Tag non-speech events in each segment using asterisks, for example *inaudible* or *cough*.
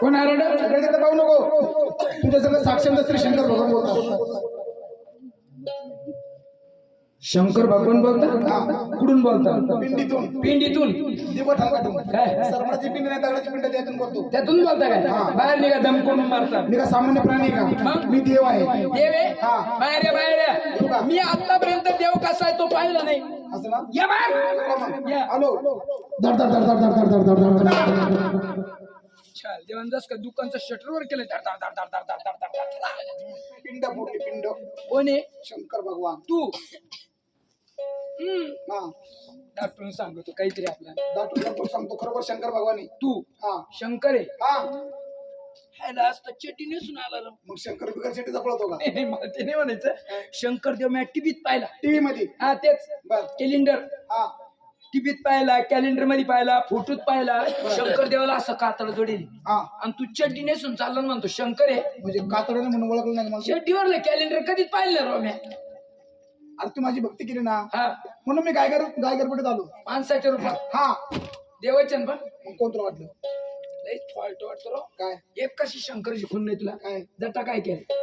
कोण आरड इकडे तिकडे पाहू नको तुझ्या सगळं साक्षात श्री शंकर भगवान बोलतात शंकर भगवान बोलतात कुठून बोलतात पिंडीतून पिंडीतून काय सरपणाची पिंडी नाही दगडाची पिंड त्यातून करतो त्यातून बोलता काय बाहेर निघा दम कोण मारतात मी का सामान्य प्राणी आहे का मी देव आहे देव आहे? हा. बाहेर ये, बाहेर ये. मी आतापर्यंत देव कसा आहे तो पाहिला नाही असं ना या बाहेर या. हॅलो धड धड धड धड धड धड धड धड धड धड का दुकानचं शटरवर केलं धड धड धड धड धड धड धड धड धड. पिंड फुटली पिंड. कोण आहे? शंकर भगवान. तू. हम्म. हा. डॉक्टरून सांगतो काहीतरी आपल्याला. दाटून दाटून सांगतो खरोखर शंकर भगवान आहे. तू. हा. शंकर आहे? हा. ह्याला असतं चेटी नेसून आला राव. मग शंकर बिकर शेटी जपळतो का? नाही, नाही, मला ते नाही म्हणायचं. शंकर देव मी टीव्हीत पाहिला. टीव्ही मध्ये हा तेच. बर. कॅलेंडर हा. टीव्हीत पाहिला कॅलेंडरमध्ये पाहिला फोटोत पाहिला शंकर देवाला असं कातड जोडेल. हा. आणि तू चड्डी नेसून चालला ना म्हणतो शंकर आहे. म्हणजे कातडने म्हणून ओळखलं नाही मला? चड्डीवर कॅलेंडर कधीच पाहिलं ना राव आज तू माझी भक्ती केली ना? हा. म्हणून मी गायगर गायगरपटीत आलो. माणसाच्या रूपात. हा. देवाच्या ना मग कोण तुला वाटलं? लई फॉल्ट वाटतो राव. काय? एक कशी शंकरची खून नाही तुला? काय? जटा काय केलं?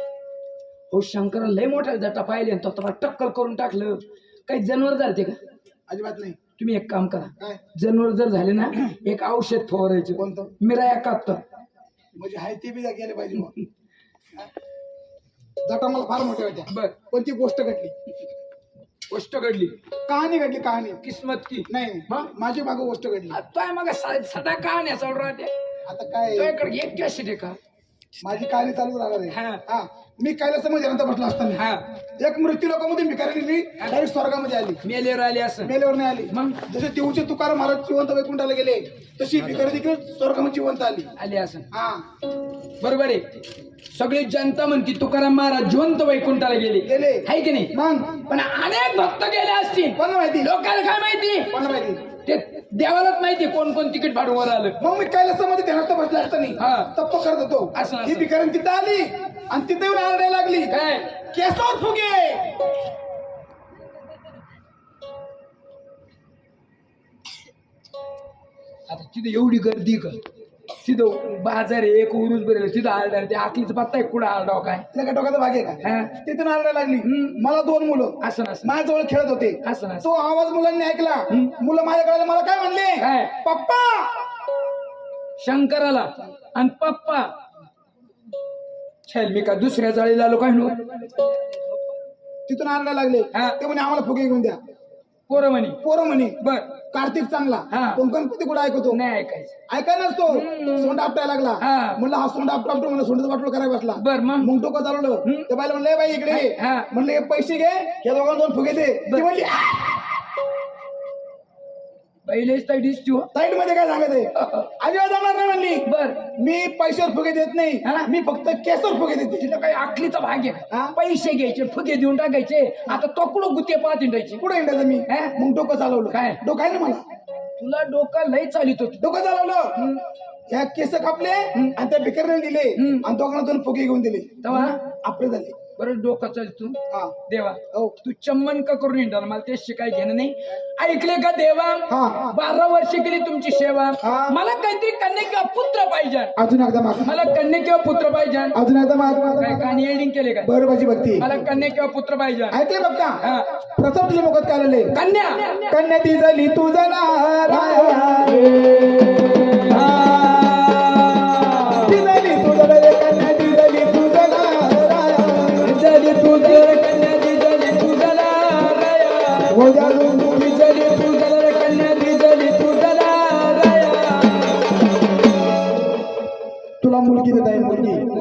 हो शंकर लय मोठा जटा पाहिले आणि तो तुला टक्कल करून टाकलं. काही जनावर झालते का? अजिबात नाही. तुम्ही एक काम करा. काय? जनावर जर झाले ना एक औषध फवारायचे. कोणतं? मिरा एकाहत्तर म्हणजे हाय ते बी गेले पाहिजे मग जटा मला फार मोठ्या होत्या बर. पण ती गोष्ट घडली? गोष्ट घडली. कहाणी घडली कहाणी. किस्मत की. नाही मग? माझी मागं गोष्ट घडली. तो मग सदा का नाही सोड राहते. आता काय? एक कॅसेट आहे का? माझी कहाणी चालू राहणार आहे. हा. मी कैलासामध्ये नंतर बसला असताना. हा. एक मृत्यू लोकांमध्ये मी कारण मी डायरेक्ट स्वर्गामध्ये आली. मेलेवर आली असं. मेल्यावर नाही आली. मग? जसे देऊचे तुकाराम महाराज जिवंत वैकुंठाला गेले तशी भिकारी देखील स्वर्गामध्ये जिवंत आली. आली असं. हा. बरोबर आहे. सगळी जनता म्हणती तुकाराम महाराज जिवंत वैकुंठाला गेले. गेले. आहे की नाही? मग? पण अनेक भक्त गेले असतील. कोणाला माहिती? लोकांना काय माहिती? कोणाला माहिती? ते देवालाच माहिती कोण कोण तिकीट फाडून वर आलं. मग मी कैलासामध्ये ध्यानात बसला असताना हा. तप्प करत होतो. असं, असं. ही भिकारी तिथं आली आणि तिथे येऊन आरडायला लागली. काय? केसावर फुगे. आता तिथे एवढी गर्दी का तिथं बाजार आहे एक उरुस बरेल तिथं आरडार ते आखलीचं पत्ता आहे कुठं आरडाव काय? काय डोक्याचा भाग आहे का? हा. तिथून आरडायला लागली. मला दोन मुलं. असं नसं माझ्याजवळ खेळत होते. असं नसं तो आवाज मुलांनी ऐकला. मुलं माझ्याकडे मला काय म्हणले? काय? पप्पा! शंकराला आणि पप्पा. छेल मी का दुसऱ्या जाळीला आलो काय नो? तिथून आणायला लागले. हा. ते म्हणे आम्हाला फुगे घेऊन द्या. पोरं म्हणे पोरं म्हणे बर. कार्तिक चांगला. हा. पण गणपती कुठे ऐकतो? नाही ऐकायचं. ऐकाय नसतो सोंड आपटायला लागला. हा. म्हणलं हा सोंड आपटो आपटो म्हणलं सोंडाचं वाटलं करायला बसला. बर मग? मग डोकं चालवलं. ते बायला म्हणलं "ए बाई इकडे ये." हा. म्हणलं हे पैसे घे. या दोघांना दोन फुगे दे. ती म्हणली तर दिसती हो साईडमध्ये काय सांगत आहे? अजिबात जाणार नाही म्हणली. बर. मी पैशावर फुगे देत नाही. हा? मी फक्त केसवर फुगे देते. तिथं काही आखलीचा भाग आहे? हा? पैसे घ्यायचे फुगे देऊन टाकायचे. आता तो कुठं गुत्ते पाहत हिंडायचे? कुठे इंडायचं मी? हा? मग डोकं चालवलं. काय? डोकं आहे ना मला? तुला डोका लय चालित होत. डोकं चालवलं. ह्या केस कापले आणि त्या भिकारीला दिले आणि दोघांना दोन फुगे घेऊन दिले. तेव्हा आपले झाले. बरं डोकं चालतो हा. देवा हो. तू चम्मन का करून हिंडाला मला ते शिकाय घेणं नाही. ऐकले का देवा? हा. बारा वर्ष केली तुमची सेवा. मला काहीतरी कन्या किंवा पुत्र पाहिजे. अजून एकदा मला कन्या किंवा पुत्र पाहिजे. अजून एकदा काय कानी एडिंग केले काय बरं माझी भक्ती. मला कन्या किंवा पुत्र पाहिजे. ऐकले बघ का हा. प्रथम तुझ्या मुखात काय आलेले? कन्या. कन्या ती झाली तुझा ती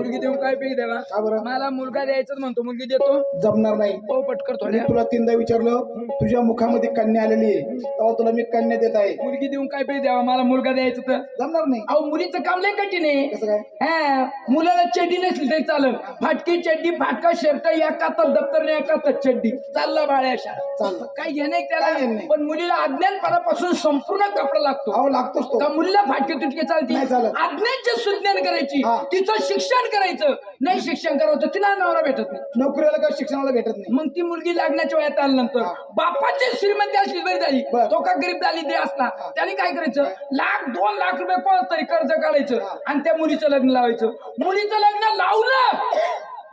मुलगी देऊन काय का बरं? मला मुलगा द्यायचाच म्हणतो मुलगी देतो. जमणार नाही. पाऊ पटकर मी थोड्या तुला तीनदा विचारलं तुझ्या मुखामध्ये कन्या आलेली आहे. तेव्हा तुला मी कन्या देत आहे. मुलगी देऊन काय पैकी द्यावा मला मुलगा द्यायचं तर. जमणार नाही. अहो मुलीचं काम लय कठीण आहे. कसं काय? हा मुलाला चड्डी नसली तरी चालेल. फाटकी चड्डी फाटका शर्ट एका तर दप्तर एका तर चड्डी. चालला बाळ्या शाळा. चाललं. काय घेणे त्याला? काय घेणं नाही. पण मुलीला अज्ञानपणापासून संपूर्ण कपडा लागतो. अहो लागतोच तो. का मुलीला फाटके तुटके नाही चालते. अज्ञानचे सुज्ञान करायची. हा. तिचं शिक्षण करायचं? नाही शिक्षण तर तिला नवरा भेटत नाही. नोकरीला का शिक्षणाला भेटत नाही. मग ती मुलगी लग्नाच्या वयात आल्यानंतर बापाची श्रीमंती असली बरी झाली. बर. तो का गरीब झाली ते असता त्याने काय करायचं? लाख दोन लाख रुपये कोण तरी कर्ज काढायचं आणि त्या मुलीचं लग्न लावायचं. मुलीचं लग्न लावलं.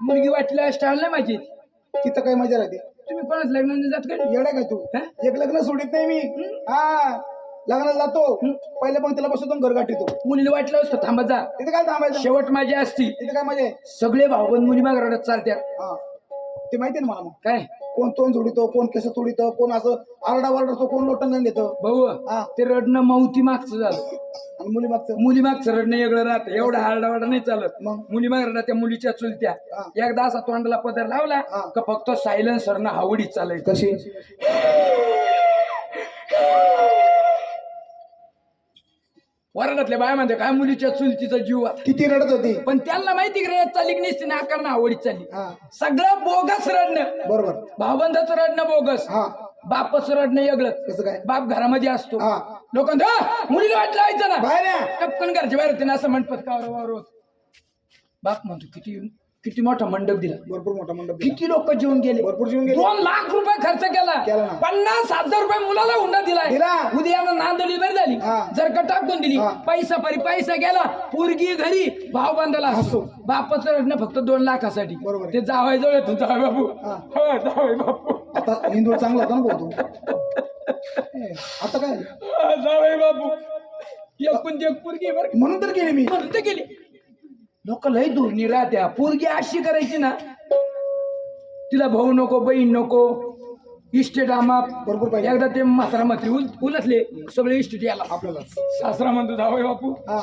मुलगी वाटलं स्टाईल नाही माझी. तिथं काही मजा राहते? तुम्ही कोणाच लग्न नाही जात का येडा काय तू? हा? एक लग्न सोडित नाही मी. हा. लग्नाला जातो. पहिले पण तिला बसवतो आणि घर गाठीतो मुलीला वाटलं असतं थांबा जा. तिथे काय थांबायचं? शेवट माझी असती तिथे काय मजा आहे सगळे भाऊबंद मुली माग रडत चालत्यात हा. ते माहिती आहे ना मला मग? काय? कोण तोंड जोडितो कोण केस तोडितो कोण असं आरडा वरडतो कोण लोटंगण घेतो भाऊ ते रडणं मावती मागचं झालं. आणि मुली मागचं? मुली मागचं रडणं वेगळं राहतं. एवढा हारडावाडा नाही चालत. मग? मुली माग रडा त्या मुलीच्या चुलत्या. हा. एकदा असा तोंडाला पदर लावला हा. का फक्त सायलेन्सरनं हावडीत चालायचं. कशी? *laughs* वराडातल्या बाया म्हणते काय मुलीच्या चुलतीचा जीव. किती रडत होती. पण त्यांना माहिती की रडत चालली की नसती नाकारणं आवडीत चालली. हा. सगळं बोगस रडणं. बरोबर. भावबंधाचं रडणं बोगस. हा. बापच रडणं कसं काय? बाप घरामध्ये असतो. हा. लोक मुलीला वाट लावायचं ना. बाहेर या. टपकन घरच्या बाहेर होते ना असं म्हणतात का वावर बाप म्हणतो किती किती मोठा मंडप दिला. भरपूर मोठा मंडप दिला. किती लोक जेवून गेले? भरपूर जेवून गेले. दोन लाख रुपये खर्च केला. केला ना. पन्नास हजार रुपये मुलाला हुंडा दिलाय. दिला. उद्या नांदली बरी झाली. हा. जर का टाकून दिली हा. पैसा परी पैसा गेला पोरगी घरी भाव बांधायला हसो. बापाचं रडणं फक्त दोन लाखासाठी. बरोबर आहे. ते जावाय जवळ येतो जावाय बापू. हा. हो जावाय बापू. आता हिंदू चांगला होता ना भाऊ तू? ए, आता काय? जावाय बापू. एकूण एक पोरगी बरं म्हणून तर गेली मी. म्हणून तर गेली लोक लय दुर्नी राहत्या. पोरगी अशी करायची ना तिला भाऊ नको बहीण नको इस्टेट आमाप भरपूर पाहिजे एकदा ते म्हातारा उल उलटले सगळे इस्टेट याला आपल्याला. सासरा म्हणतो जावय बापू हा.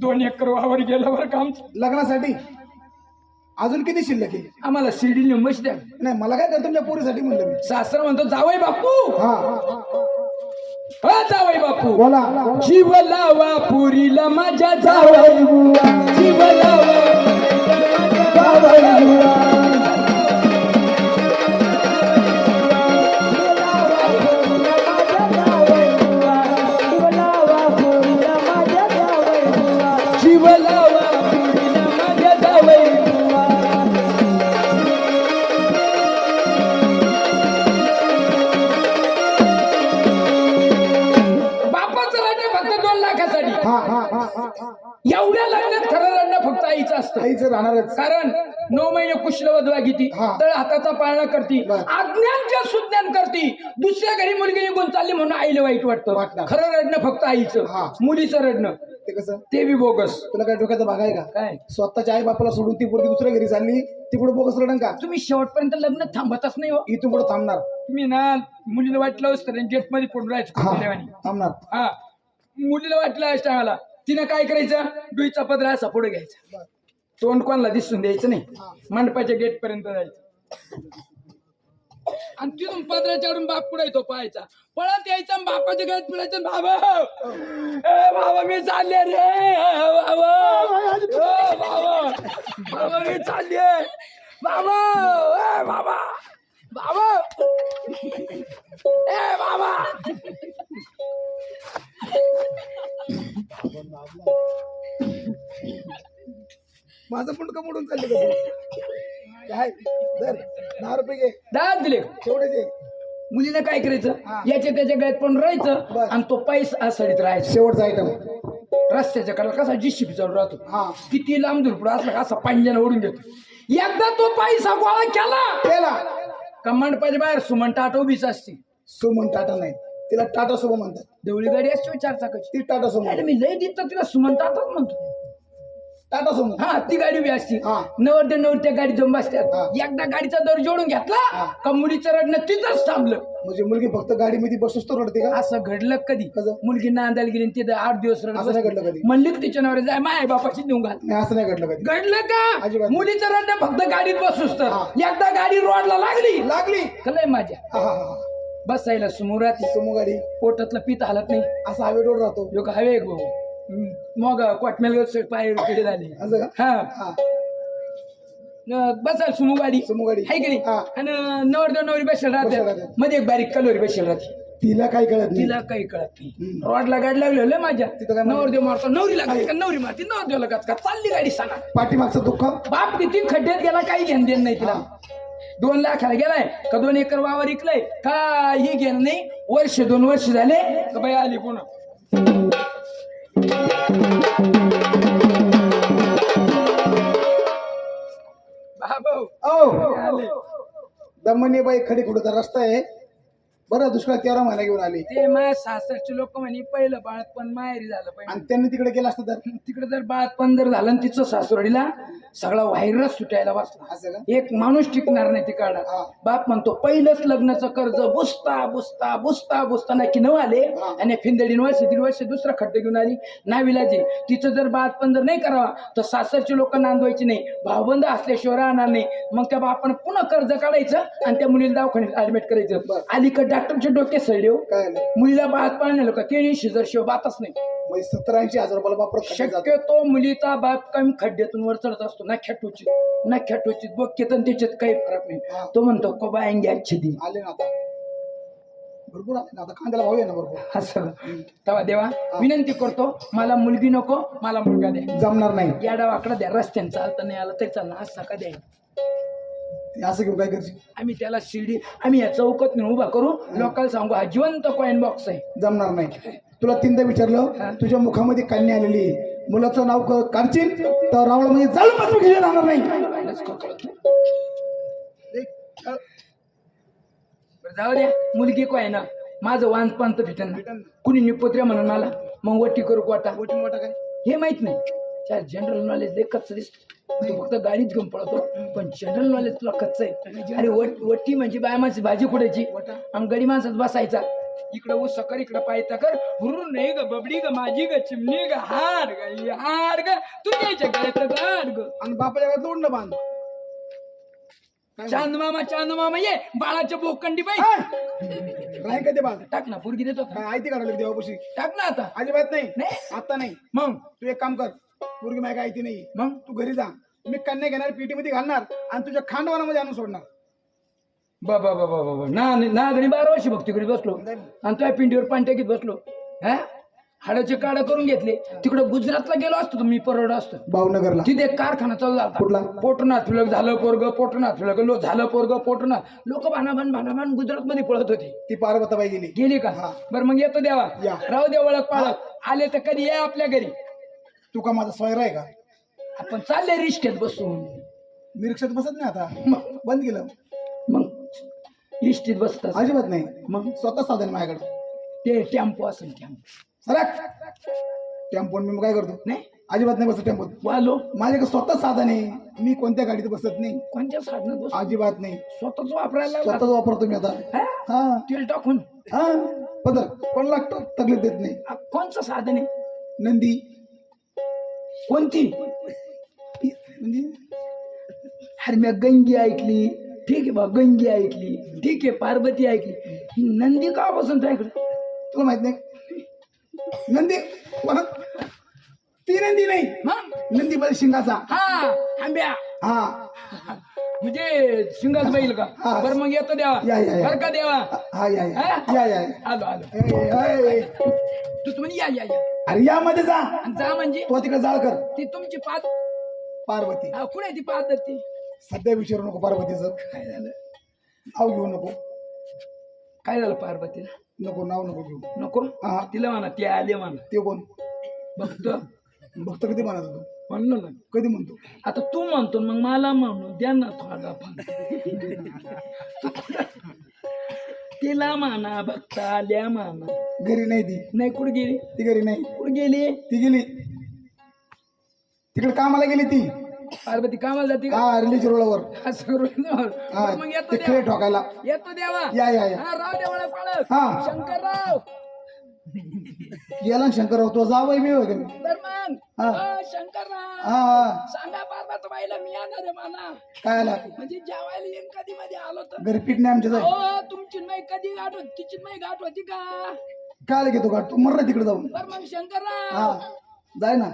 दोन एकर वावर गेलं बरं काम लग्नासाठी? अजून किती शिल्लक आहे? आम्हाला शिर्डी मशी द्या. नाही मला काय करतो तुमच्या पोरीसाठी म्हणलं मी. सासरा म्हणतो जावय बापू. हा हा. जावय बापू बोला. जीव लावा पुरीला माझ्या जावय बुवा. जीव लावा एवढ्या लग्नात खरं रडणं फक्त आईचं असतं. आईचं राहणारच. कारण नऊ महिने कुशलवधवा घेती. तळ हाताचा पाळणा करती. अज्ञानच्या सुज्ञान करती. दुसऱ्या घरी मुलगी निघून चालली म्हणून आईला वाईट वाटतं. खरं रडणं फक्त आईचं. हा. मुलीचं रडणं ते कसं? ते बी बोगस. तुला काय डोक्याचा भाग आहे का? काय? स्वतःच्या आई बापाला सोडून ती पोरगी दुसऱ्या घरी चालली ती पुढे बोगस रडण का? तुम्ही शेवटपर्यंत लग्न थांबतच नाही हो. इथून पुढे थांबणार. तुम्ही ना मुलीला वाटलं असतं गेटमध्ये पडून राहायचं. थांबणार. हा. मुलीला वाटलं असतं आम्हाला. तिनं काय करायचं? डुईचा पदर असा पुढे घ्यायचा. तोंड कोणाला दिसून द्यायचं नाही. मंडपाच्या गेट पर्यंत जायचं. आणि तिथून पदरा चढून बाप पुढे येतो पाहायचा? पळत यायचा बापाच्या गेट पिळायचं बाबा! ए बाबा मी चालले रे. बाबा! बाबा! बाबा मी चालले. बाबा! ए बाबा! बाबा! ए बाबा! माझं पण का मोडून चालले का तू? काय? दर दहा रुपये घे. दाद दिले तेवढे दे. मुलीनं काय करायचं? याच्या त्याच्या गळ्यात पण राहायचं बरं. आणि तो पैसा सडीत राहायचा. शेवटचा आयटम रस्त्याच्या कडा कसा जिशिपी चालू राहतो? हा. किती लांब झुरपडा असला का असा पांज्यानं ओढून घेतो एकदा तो पैसा गोळा केला. केला. का मंडपाच्या बाहेर. सुमन टाट उभीच असते. सुमन टाटा नाही. तिला टाटा सुमो म्हणतात. देवळी गाडी असते चार चाकाची. ती टाटा सुमो अरे मी लय देत तिला सुमन टाटाच म्हणतो. टाटा सुमो हा ती गाडी बी असती. हा. नवर नवर त्या गाडी जम हा. बसतात एकदा गाडीचा दर जोडून घेतला. का मुलीचं रडणं तिथंच थांबलं. म्हणजे मुलगी फक्त गाडीमध्ये बसूच तर रडते का? असं घडलं कधी? कसं? मुलगी नांदायला गेली आणि तिथं आठ दिवस रडत असं नाही बसली. घडलं कधी. म्हणली की तिच्या नवऱ्या जाय माय बापाची नेऊन घाल. नाही असं नाही घडलं कधी? घडलं का? अजिबात. मुलीचं रडणं फक्त गाडीत बसूस तर. हा. एकदा गाडी रोडला लागली. लागली. कलय माझ्या हा हा हा बसायला समोर राहते सुमो गाडी. पोटातलं पीत हालत नाही. असा हवेडोर राहतो. लोक हवे एक भाऊ हम्म. मग क्वाटमेल पाय पिढे झाले असं का? हा. हा. न- बसायला सुमो गाडी सुमो गाडी हाय की नाही? हा. आणि नवर दोन नवरी बसेल बसेल राहते राहते. मध्ये एक बारीक कलोरी बसेल राहते. तिला काय कळत नाही. तिला काही कळत नाही. हम्म. रॉडला गाडी लागलेलं माझ्या. तिथं काय? नवरदेव मारतो. नवरी लागते का नवरी मारती. नवरदेव लागत का चालली गाडी सांगा. पाठीमागचं दुःख? बाप किती खड्ड्यात गेला काही घेण देण नाही तिला. दोन लाखाला गेलाय. का दोन एकर वावर इकलाय काही घेण नाही. वर्ष दोन वर्ष झाले. का बाई आली पुन्हा? बाबा. हो. दमनी खडी कुठं रस्ता आहे. बरं दुष्काळ तेरा महिना घेऊन आली. ते माझ्या सासरचे लोक म्हणे पहिलं बाळपण माहेरी झालं पाहिजे. आणि त्यांनी तिकडे गेलं असतं तर? तिकडे जर बाळपण जर झालं आणि तिचं सासवडीला सगळा व्हायरस सुटायला बसला. असं का? एक माणूस टिकणार नाही तिकडं. हा. बाप म्हणतो पहिलंच लग्नाचं कर्ज बुसता बुसता बुसता बुसता. की न आले हा. आणि फिंदडीन वर्ष दीड वर्ष दुसरा खड्डे घेऊन आली. नाविलाजी तिचं जर बाळपण जर नाही करावा तर सासरचे लोक नांदवायचे नाही. भावबंद असल्याशिवाय राहणार नाही. मग त्या बापानं पुन्हा कर्ज काढायचं आणि त्या मुलीला दवाखान्यात ऍडमिट करायचं. अलीकडे डॉक्टरचे डोके सळले हो. काय नाही. मुलीला बाळात पाळण्याला का? ते शिजर शिवाय बातच नाही. म्हणजे सत्तर ऐंशी हजार रुपयाला वापरत. शक्यतो मुलीचा बाप कमी खड्ड्यातून वर चढत असतो. ना खेटूचित ना खेटूचित बघ केतन त्याच्यात काही फरक हा. नाही तो म्हणतो को बायंगे अच्छी दिन आले ना आता. भरपूर आले ना आता. कांद्याला भाव आहे ना भरपूर. असं. तेव्हा देवा विनंती करतो मला मुलगी नको मला मुलगा द्या. जमणार नाही. याडा वाकडा द्या. रस्त्याने चालता नाही आला तरी चालणार. असं का द्या. असं घेऊन काय करशील? आम्ही त्याला शिर्डी आम्ही या चौकात नेऊन उभा करू. लोकांना सांगू हा जिवंत कॉइन बॉक्स आहे. जमणार नाही. तुला तीनदा विचारलं. तुझ्या मुखामध्ये कन्या आलेली. आहे मुलाचं नाव क- काढशील तर रावळ म्हणजे जाळू पासून घेऊन राहणार नाही. बरं, जाऊ द्या. मुलगी को आहे ना माझं वांज पंत फिटन ना. कुणी निपोत्र्या म्हणून मला मग वटी करू वाटा वाटा काय? हे माहीत नाही. त्या जनरल नॉलेज कच्च दिसतो. तू फक्त गाडीत घेऊन पळतो. पण जनरल नॉलेज तुला कच्च आहे. अरे वट- वट्टी म्हणजे बाय माणसं भाजी कुडायची आणि गडी माणसात बसायचा. इकडं ऊस कर इकडं पायता कर. हुरून नाही ग बबडी ग माझी ग चिमणी ग हार ग हार ग. तू त्याच्या गळ्यात गाड ग. आणि बापाच्या तोंड बांध. चांद मामा चांद मामा ये. बाळाच्या बोकंडी बाई. काय कधी बांध? टाक ना पुरगी देतो. का? काय आयती काढायला देवापाशी? टाक ना आता. अजिबात नाही. नाही. आता नाही. मग? तू एक काम कर. पोरगी माय काय नाही. मग? तू घरी जा. मी कन्या घेणार पेटी मध्ये घालणार आणि तुझ्या खांडवानामध्ये आणून सोडणार. बाबा बाबा बाबा ना ना गणी बारा वर्षी भक्ती करीत बसलो. आणि त्या पिंडीवर पाणी टाकीत बसलो. हा? हाडाचे काढा करून घेतले. तिकडे गुजरातला गेलो असतो तर मी परवड असतो. भावनगरला. तिथे एक कारखाना चालू कुठला? झाला पोटनाथ फिलक झालं पोरग पोटनाथ फिलक लो झालं पोरग पोटनाथ. लोक भानाभान भानाभान गुजरात मध्ये पळत होते. ती पार्वताबाई गेली. गेली का? हा. बरं मग येतो देवा. या. राहू दे ओळख पाळख. आले तर कधी या आपल्या घरी? तू का माझा स्वैर आहे का? आपण चालले रिष्टेत बसून. मी रिक्षात बसत नाही आता. मग बंद केलं. मग इष्टीत बसतात. अजिबात नाही. मग? स्वतः साधन माझ्याकडे. ते टेम्पो असेल टेम्पो. सरक टेम्पोन मी मग काय करतो? नाही. अजिबात नाही बसत टेम्पोत. वालो. माझ्याकडे स्वतः साधन आहे. मी कोणत्या गाडीत बसत नाही. कोणत्या साधनात बस अजिबात नाही. स्वतःच वापरायला स्वतःच. वापरतो मी आता. हा? हा. तेल टाकून. हा. पदर. पण लागतो? तकलीफ देत नाही. आ, कोणचं साधन आहे? नंदी. कोणती? म्हणजे अरे मी गंगी ऐकली. ठीक आहे बा गंगी ऐकली. ठीक आहे पार्वती ऐकली. ही नंदी का बसून इकडे तुला माहीत नाही? नंदी ती नंदी नाही. नंदी बल शिंगाचा. हा. आंब्या हा. म्हणजे शिंगाच बैल का. बरं मग येतो देवा. या, या, या. बरं का देवा? या या? या या आलो आलो. तू तुम्ही या या या. अरे या मध्ये जा. आणि जा म्हणजे? तो तिकडे जाळ कर. ती तुमची पाच पार्वती. हा, कुठे ती पाच ती? सध्या विचारू नको पार्वतीचं. काय झालं? नाव घेऊ नको. काय झालं पार्वतीला? नको नाव नको घेऊ. नको? हा. तिला म्हणा ती आले म्हणा. ते कोण? बघतो भक्त कधी म्हणत होतो म्हणलं ना. कधी म्हणतो? आता तू म्हणतो मग मला म्हणू. द्या ना थोडा फार. *laughs* तिला म्हणा भक्त आल्या म्हणा. घरी नाही ती. नाही कुठे गेली? ती घरी नाही. कुठे गेली? ती गेली. तिकडे कामाला गेली ती. पार्वती कामाला जाते का? हा रिलीज रोडावर. हा मग येतो ते खेळ ठोकायला. येतो देवा. या या या. हा राव देवाला पाळत. हा. शंकरराव. गेला शंकरराव तो जावई मी मी? तर मग? हा. अ, शंकरराव हा हा. सांगा पार्वतीबाईला मी येणार आहे म्हणा काय आला? म्हणजे जेवायला येईन कधी मध्ये आलो तर? घरी पीठ नाही आमच्या हो तुमची नाही कधी गाठ होती? तिची नाही गाठ होती का? काय आलं घेतो का तू मर ना तिकडे जाऊन. तर मग शंकरराव हा. जाय ना.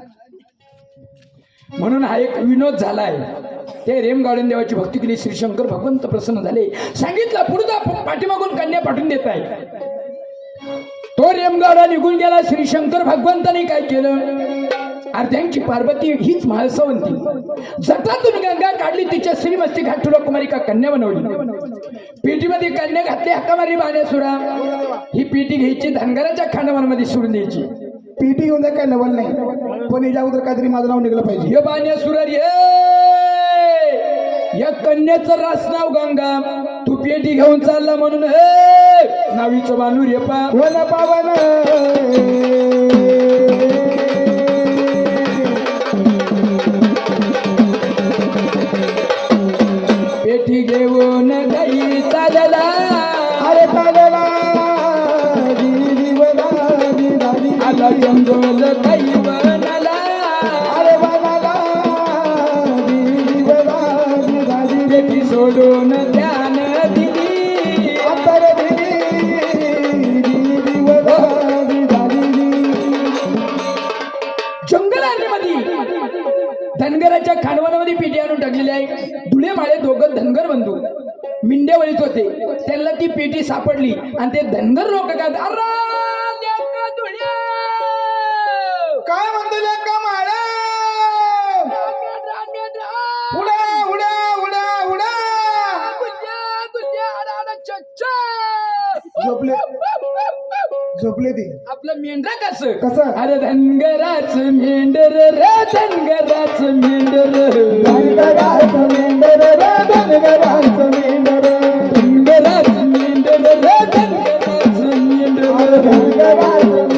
म्हणून हा एक विनोद झालाय. ते रेम गार्डन देवाची भक्ती केली. श्री शंकर भगवंत प्रसन्न झाले. सांगितलं पुढचा पाठीमागून कन्या पाठवून देत आहे तो रेमगावला निघून गेला श्री शंकर भगवंताने काय केलं? अर्ध्यांची पार्वती हीच महासवंती जटातून गंगा काढली तिच्या श्रीमस्ती घाटुला कुमारी का कन्या बनवली? पेटीमध्ये कन्या घातली हक्का मारली बाण्यासुरा ही पेटी घ्यायची धनगराच्या खांडवांमध्ये सोडून द्यायची. पीटी घेऊन काय नवल नाही. पण याच्या अगोदर काहीतरी माझं नाव निघलं पाहिजे. हे बाण्यासुरा रे! या कन्याचं रास नाव गंगा. तू पेटी घेऊन चालला म्हणून हे नावीचं बानू रे पा. वन पावन. पेटी खांडवानामध्ये पेटी आणून टाकलेली आहे धुळे माळे दोघं धनगर बंधू मिंड्या वळीत होते त्यांना ती पेटी सापडली आणि ते धनगर लोक काय म्हणतो लेका माळा. उडा उडा उडा उडा. झोपले. झोपले ती. आपलं मेंढरा कसं? कसं? अरे धनगराच मेंढर रे धनगराच मेंढर धनगराचं मेंढर रे धनगराचं मेंढर धनगराच मेंढर रे धनगराच मेंढर धनगराचं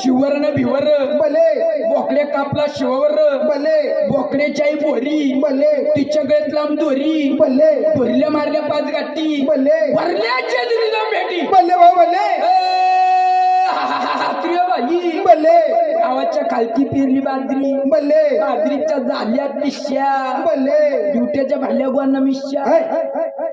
शिवर्ण भिवर भले बोकडे कापला शिवावर भले बोकड्याची आई बोरी भले तिच्या गळ्यात लांब दोरी भले भरल्या मारल्या पाच गाठी भले दिलीला भेटी भले भाऊ भले गावाच्या खालती पेरली बाजरी. भले बाजरीच्या झाल्या पिश्या भले ड्युट्याच्या भाल्या गोवांना मिश्या. हाय, हाय, हाय, हाय.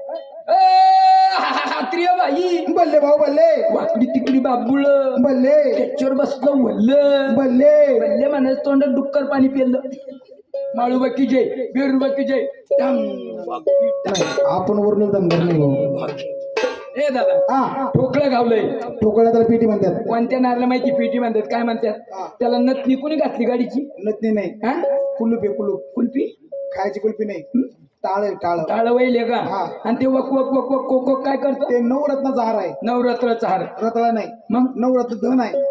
त्रिय बाई. भले भाऊ भले वाकडी तिकडी बाबुळ. भले त्याच्यावर बसलं वल्ल. भले वल्ले म्हणायचं तोंडात डुक्कर पाणी पेरलं माळूबा की जय बेरुबा की जय. आपण वरून दमदार नाही भाऊ. ए दादा हा. ठोकळं गावलंय. ठोकळ्या तर पेटी म्हणतात. कोणत्या नारला माहिती पेटी म्हणतात. काय म्हणतात? त्याला नथ निकुणी घातली गाडीची? नथनी नाही. हा? कुलूप आहे कुलूप. कुल्फी खायची कुल्फी नाही. टाळ आहे टाळ. टाळ वैले का? हा. आणि ते वक वक वक वक कोक कोक काय करतो? ते नवरत्नाचा हार आहे. नवरात्राचा हार. रताळा नाही. मग? नवरत्न धन आहे.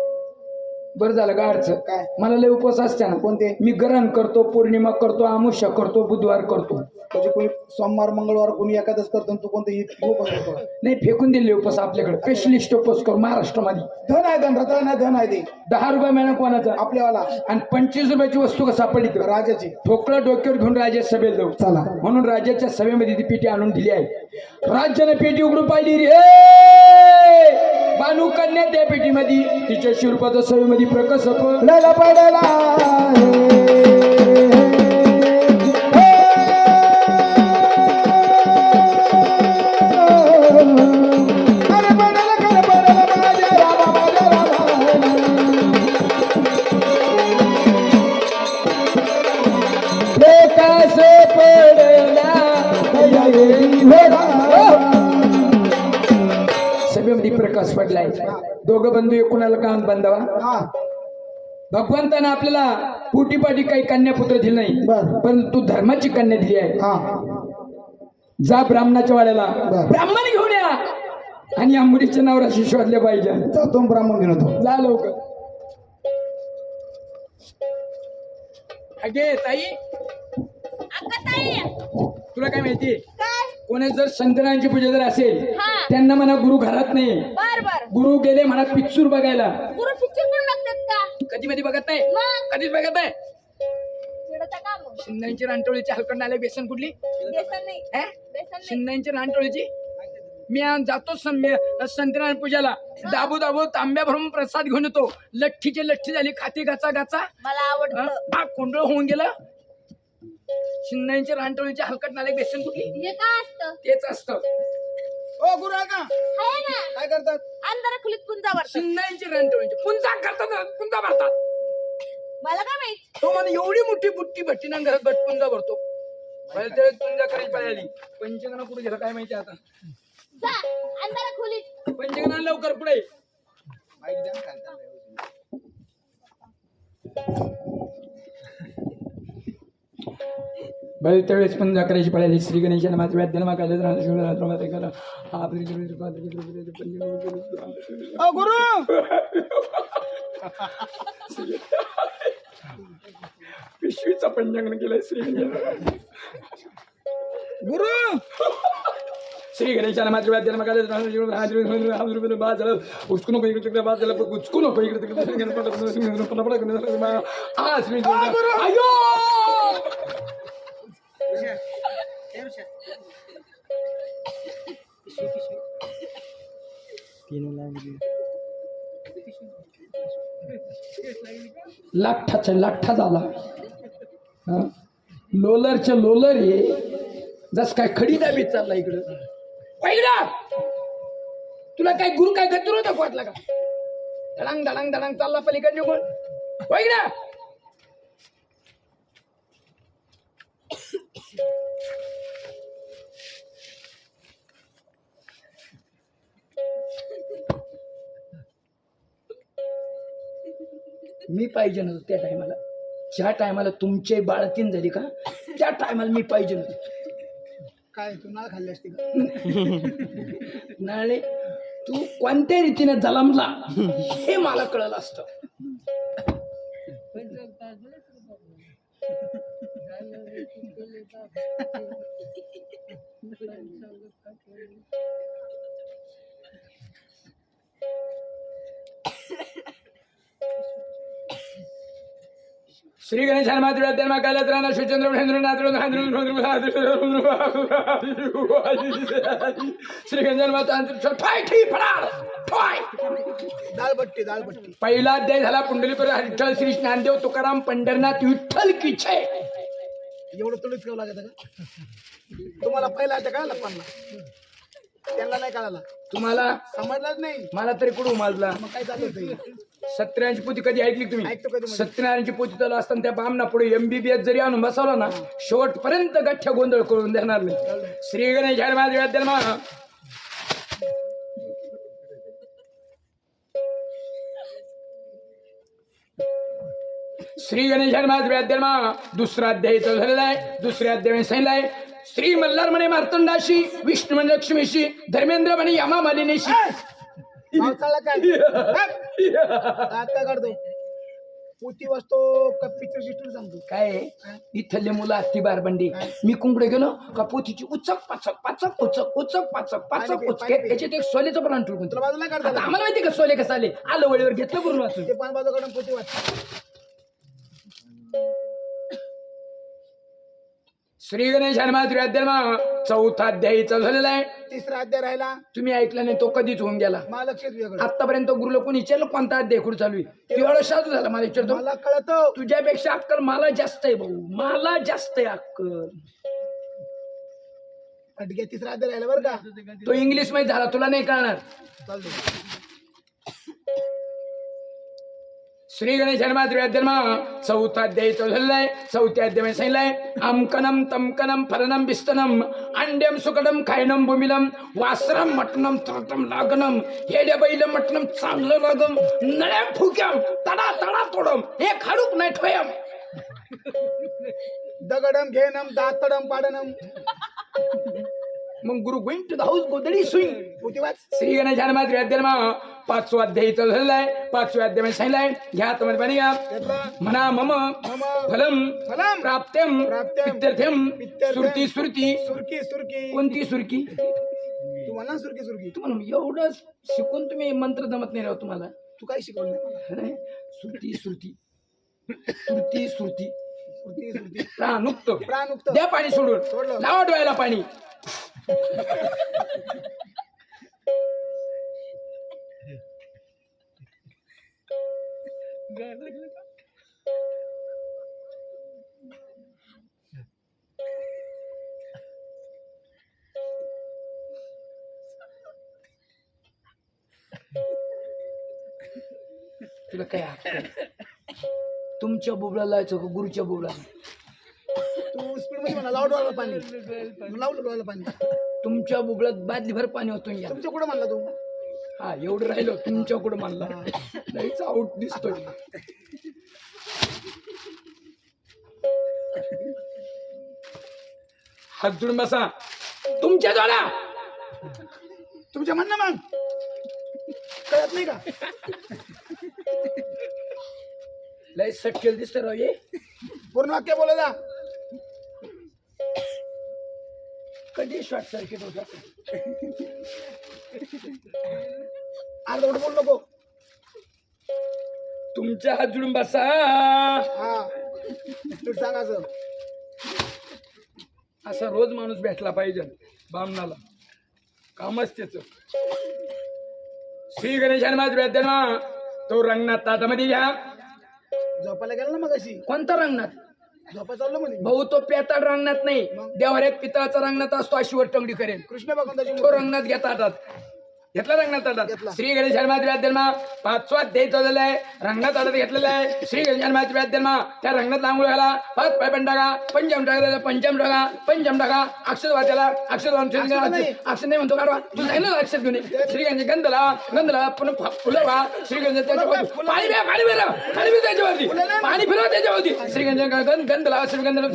बरं झालं गाडचं काय? मला लय उपवास असते ना. कोणते? मी गरण करतो पौर्णिमा करतो अमुष्या करतो बुधवार करतो. म्हणजे कोणी सोमवार मंगळवार कोणी एकादश करतो आणि तू कोणतं उपवास करतो? नाही फेकून दिले उपवास आपल्याकडे. स्पेशलिस्ट उपवास करू महाराष्ट्रामध्ये. धन आहे धन रताळा नाही धन आहे ते. दहा रुपये महिना कोणाचा? आपल्यावाला. आणि पंचवीस रुपयाची वस्तू का सापडली तर? राजाची. ठोकळं डोक्यावर घेऊन राज्यात सभेत जाऊ. चला. म्हणून राज्याच्या सभेमध्ये ती पेटी आणून दिली आहे. राज्याने पेटी उघडून पाहिली रे! बानू कन्या त्या पेटीमध्ये तिच्या शिरपाच्या सभेमध्ये प्रकाश पडला पडला बंधू एकुणाला काम बांधावा? हा. भगवंतानं आपल्याला पोटीपाटी काही कन्यापुत्र दिलं नाही पण तू धर्माची कन्या दिली आहे. हा. जा ब्राह्मणाच्या वाड्याला. बर. ब्राह्मण घेऊन या. आणि या मुलीच्या नावराशी शोधल्या पाहिजे. जातो ब्राह्मण घेऊन येतो. जा लवकर. अगे ताई. अक्का ताई. तुला काय माहिती? कोणी जर संतनांची पूजा जर असेल हा. त्यांना म्हणा गुरु घरात नाही. बर बर. गुरु गेले म्हणा पिक्चर बघायला. गुरु का? कधी मध्ये बघत नाही. मग? कधीच बघत नाही. चिडता का मग? शिंद्यांची रानटोळीची हलकंड आले बेसन कुठली? बेसन नाही. हा? बेसन नाही. शिंद्यांची रानटोळीची? मी आज जातो सम्य सत्यनारायण पूजाला. दाबू दाबू तांब्या भरून प्रसाद घेऊन येतो. लठ्ठीची लठ्ठी झाली खाती गाचा गाचा. मला आवडतं. हा कोंडळ होऊन गेलं. शिंदाईच्या रानटोळीच्या हलकट नाले बेसन कुठली? हे काय असतं? तेच असतं. ओ गुरु का? आहे ना. काय करतात? अंधारा खोलीत पुंजा भरतात शिंदाईच्या रानटोळीचे पुंजा करतात ना, पुंजा भरतात मला काय माहीत? तो मला एवढी मोठी बुट्टी भट्टी ना घरात गट पुंजा भरतो. त्यावेळेस पुंजा करायची पाळी आली पंचगणा कुठे गेला काय माहिती आता? जा अंधारा खोलीत. पंचगणा लवकर पुढे. त्यावेळेस पण करायची पडायली श्री गणेश मात्र व्याध्यान मागायला ओ गुरु! पिशवीचा पंचांगण केलंय श्री गणेश. गुरु! श्री गणेशाला मात्र व्याध्यान मागायला बाजला उचकू नको इकडे तिकडे. बाजला उचकू नको इकडे तिकडे. हा श्री अयो लाठाच्या लाठा झाला. लोलरच्या लोलर ये जस काय खडी दाबी चालला इकडं. पहिला तुला काय गुरु काय गत्र होता वाटला का? धडांग धडांग धडांग चालला पलीकडे कोण पहिला मी पाहिजे नव्हतं त्या टायमाला. ज्या टायमाला तुमचे बाळतीन झाली का त्या टायमाला मी पाहिजे नव्हतं. काय तू नाळ खाल्ली असती का? *laughs* नाळे तू कोणत्या रीतीने जलमला हे मला कळलं असतं. *laughs* श्री गणेश मात्र व्याध्यान कैलास राणा शिवचंद्र महेंद्र नात्र श्री गणेश माता दाळपट्टी दाळपट्टी पहिला अध्याय झाला पुंडलीकर विठ्ठल श्री ज्ञानदेव तुकाराम पंढरनाथ विठ्ठल की छय एवढं तुळीच खावं लागत का तुम्हाला पहिला आता कळाला पन्ना त्यांना नाही कळाला तुम्हाला समजलाच नाही. मला तरी कुठं उमाजला? मग काय चालू होतं? सत्यनारायणची पोती कधी ऐकली तुम्ही? ऐकतो सत्यनारायणची पोती चालू असताना त्या बामना पुढे एमबीबीएस जरी आणून बसवला ना शेवटपर्यंत गठ्ठ्या गोंधळ करून देणार नाही. श्री गणेश श्री गणेश दुसरा अध्याय इथं झालेला आहे. दुसऱ्या अध्याय सांगितलं आहे श्री मल्हार म्हणे मार्तंडाशी विष्णू म्हणे लक्ष्मीशी धर्मेंद्र म्हणे यमा मालिनीशी. पावसाळा काय? काढतो. वाजतो का पिक्चर सांगतो. काय? इथले मुलं असती बारबंडी. मी कुंकडे गेलो का पोतीची उचक पाचक पाचक उचक उचक पाचक पाचक उचक. पाणी पी. याच्यात एक सोलेचं पण आणतो तुला बाजूला? आम्हाला माहिती का सोले कसं आले? आलं वळीवर घेतलं करून वाचून. ते पान बाजू काढून पोती वाजतो श्री गणेश हनुमान अध्याय चौथा अध्यायीचा झालेला आहे. तिसरा अध्याय राहिला. तुम्ही ऐकला नाही तो कधीच होऊन गेला. आतापर्यंत गुरुला कोणी विचारलं कोणता अध्याय कुठे चालू आहे? एवढं साधू झाला मला विचारतो. मला कळत. तुझ्यापेक्षा अक्कल मला जास्त आहे भाऊ. मला जास्त आहे अक्कल. तिसरा अध्याय राहिला बरं का? तो इंग्लिशमध्ये झाला तुला नाही कळणार चालतो श्री गणेश हनुमान अध्याय चौथा अध्याय झालेला आहे चौथ्या अध्याय सांगितलंय अमकनम तमकनम फलनम बिस्तनम अंड्यम सुकडम खायनम भूमिलम वासरम मटनम त्रटम लागनम हेड्या बैल मटनम चांगलं लागम नळ्या फुक्याम तडा तडा तोडम एक हाडूक नाही ठोयम दगडम घेनम दातडम पाडनम मग गुरु गोइंग टू द हाऊस गोदडी वाच श्री गणेश अध्याय पाचवा अध्याय झालेला आहे पाचव्या अध्याय सांगितलंय घ्या तुम्हाला पाणी घ्या. म्हणा मम फलम फलम प्राप्त्यम पित्यर्थ्यम सुरती सुरती. सुरकी सुरकी. कोणती सुरकी? तू म्हणा सुरकी सुरकी. तुम्हाला एवढं शिकून तुम्ही मंत्र जमत नाही राव तुम्हाला. तू काय शिकवलं नाही सुरती सुरती. सुरती सुरती. सुरती सुरती. प्राणुक्त. प्राणुक्त. द्या पाणी सोडून. लावा डोळ्याला पाणी. तुला काय हक्क? तुमच्या बुबळाला लावायचं का गुरुच्या बुबळाला तू स्पीडमध्ये म्हणा लाव डोळ्याला पाणी लावलं डोळ्याला पाणी तुमच्या बुबळात बादलीभर पाणी होतं या तुमच्या कुठं म्हणला तू हा एवढं राहिलो तुमच्या कुठं म्हणला. लईच आऊट दिसतोय. हात जोडून बसा. तुमच्या जोडा तुमच्या म्हणणं मग. कळत नाही का? लय सटकेल दिसतं राव हे. पूर्ण वाक्य बोला जा. कधी शॉर्ट सर्किट होता? अर्धा बोलू नको. तुमच्या हात जोडून बसा. हा. तू सांगायचं असा. रोज माणूस भेटला पाहिजे बामणाला कामच त्याच श्री गणेश हनुमान विद्याना तो रंगनाथ ताटामध्ये घ्या. झोपायला गेला ना मग अशी कोणता रंगनाथ? झोपाय चाललो म्हणे. भाऊ तो पेताड रंगनाथ नाही. देवाऱ्यात पितळाचा रंगनाथ असतो अशी वर टंगडी करेल. कृष्ण भगवंताची तो रंगनाथ घेता हातात घेतला रंगनाथ ताटात. श्री गणेश हनुमान विद्यामा पाचवा अध्याय चाललेला आहे. रंगनाथ ताटात घेतलेला आहे. श्री गणेश हनुमान विद्यामा त्या रंगनाथ आंघोळ घाला पाच पाय पण टाका पंचम टाका. पंचम टाका. पंचम टाका अक्षर वाचायला अक्षर अक्षर नाही. म्हणतो काढवा. तू ना अक्षर घेऊन. श्री गणेश गंधला. गंधला पुन्हा फुलं व्हा. श्री गणेश पाणी फिरा पाणी फिरा पाणी फिरा त्याच्यावरती पाणी फिरवा त्याच्यावरती श्री गणेश गंध गंधला श्री गंधला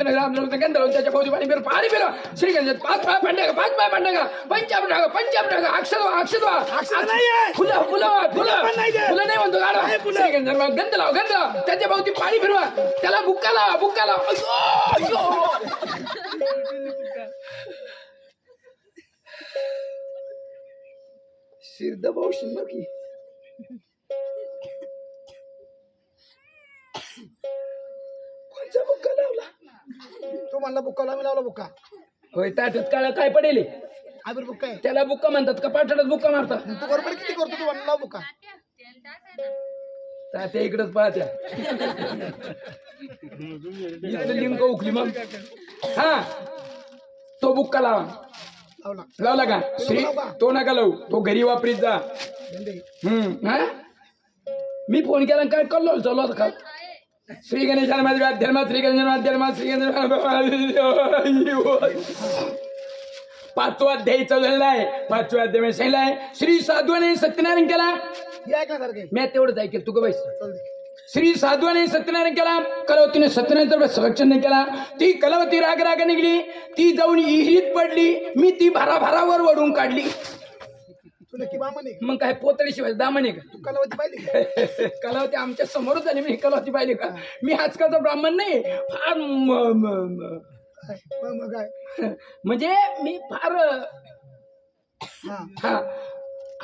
गंधला त्याच्या भोवती पाणी फिरा पाणी फिरा श्री गणेश पाच पाय पण टाका पाच पाय पण टाका पंचाम टाका. पंचाम टाका अक्षर अक्षर अक्षर नाहीये. फुलं फुलं फुलं पण नाही ते. फुलं नाही म्हणतो काढवा श्री गणेश गंध लावा गंध लावा त्याच्या भोवती पाणी फिरवा त्याला बुक्का लावा बुक्का लावा अय्यो, अय्यो. शिर दबाव शिल्लक की कोणचा बुक्का लावला तू म्हणला बुक्का लावला, मी लावला बुक्का होय ताटत काळा काय पडेल हे? आबिर बुक्का आहे त्याला बुक्का म्हणतात का पाठवतात बुक्का मारतात तू बरोबर किती करतो तू म्हणला बुक्का तात्या इकडच पाहत्या इथं लिंक उकली मग हा तो बुक्का लावा लावला लावला का श्री तो नका लावू तो घरी वापरीत जा. हम्म हा मी फोन केला आणि काय कल्लो चालू होता का श्री गणेश माझ्या धर्मा श्री गणेश धर्मा श्री गणेश पाचवा अध्याय चाललेला आहे. पाचवा अध्यायमध्ये सांगितलं आहे श्री साधूने सत्यनारायण केला. मी तेवढंच ऐकेल तू का बैस. श्री साधवाने सत्यनारायण केला. कलावतीने सत्यनारायण संरक्षण केला. ती कलावती राग राग निघली. ती जाऊन इहिरीत पडली. मी ती भरा भरावर वडून काढली मग काय पोतळी शिवाय दामन तू कलावती पाहिली का? *laughs* का कलावती आमच्या समोरच झाली मी कलावती पाहिली का? मी आजकालचा ब्राह्मण नाही. फार? मग मग काय? *laughs* म्हणजे मी फार हा. हा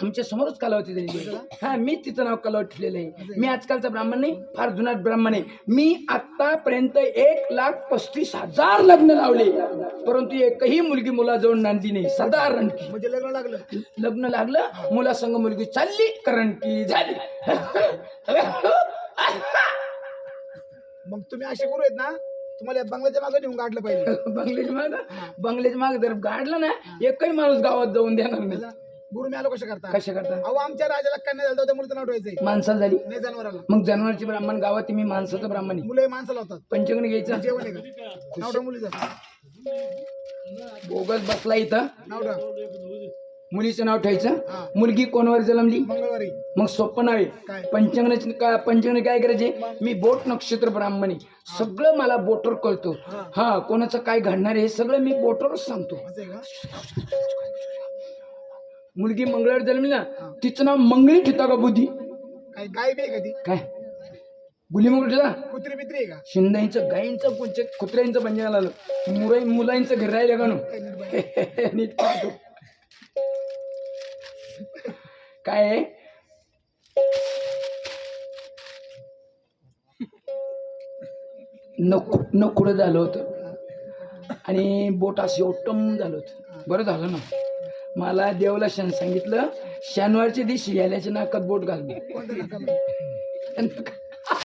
आमच्या समोरच कलावती झाली हा मी तिचं नाव कलावत ठेवलेलं आहे. मी आजकालचा ब्राह्मण नाही फार जुना ब्राह्मण आहे. मी आतापर्यंत एक लाख पस्तीस हजार लग्न लावले. परंतु एकही मुलगी मुलाजवळ नांदी नाही सदा रणकी म्हणजे लग्न लागलं? लग्न लागलं मुलासंग मुलगी चालली कारण की झाली. *laughs* मग तुम्ही असे करू आहेत ना? तुम्हाला या बंगल्याच्या मागे नेऊन काढलं पाहिजे. *laughs* बंगल्याच्या माग बंगल्याच्या माग जर गाडलं ना एकही माणूस गावात जाऊन देणार नाही. गुरु मी आलो कसं करता? कशा करता? अहो आमच्या राजाला कन्या झालं होतं त्यामुळे नाव ठेवायचंय. माणसाला झाली. नाही जनावराला. मग जनावरचे ब्राह्मण गावात मी माणसाचं ब्राह्मण आहे. मुलं हे माणसाला होतात. पंचगण घ्यायचं? जेवण आहे का? नाव ठेव मुलीचं बोगस बसला इथं. नाव ठेव मुलीचं नाव ठेवायचं. मुलगी कोणावर जन्मली? मंगळवारी. मग सोपं नाव काय? आहे पंचंगणाची पंचंगण काय करायचे? मी बोट नक्षत्र ब्राह्मणी. सगळं मला बोटर कळतो. हा. कोणाचं काय घडणार आहे हे सगळं मी बोटरच सांगतो. मुलगी मंगळवार जन्मली ना तिचं नाव मंगळी ठेवता का बुद्धी? काय गाय बी काय? गुली मंगळ ठेवता? कुत्री बित्री आहे का? शिंदाईचं गाईंचं कोणच्या कुत्र्यांचं पंचंगण आलं. मुराई मुलांचं घर राहिलं का. *laughs* नीट पाहतो. काय आहे? नक नकुडं झालं होतं आणि बोट अशी ओटम झालं होतं बरं झालं ना मला देवला शन सांगितलं शनिवारच्या दिवशी याल्याच्या नाकात बोट नाकाला?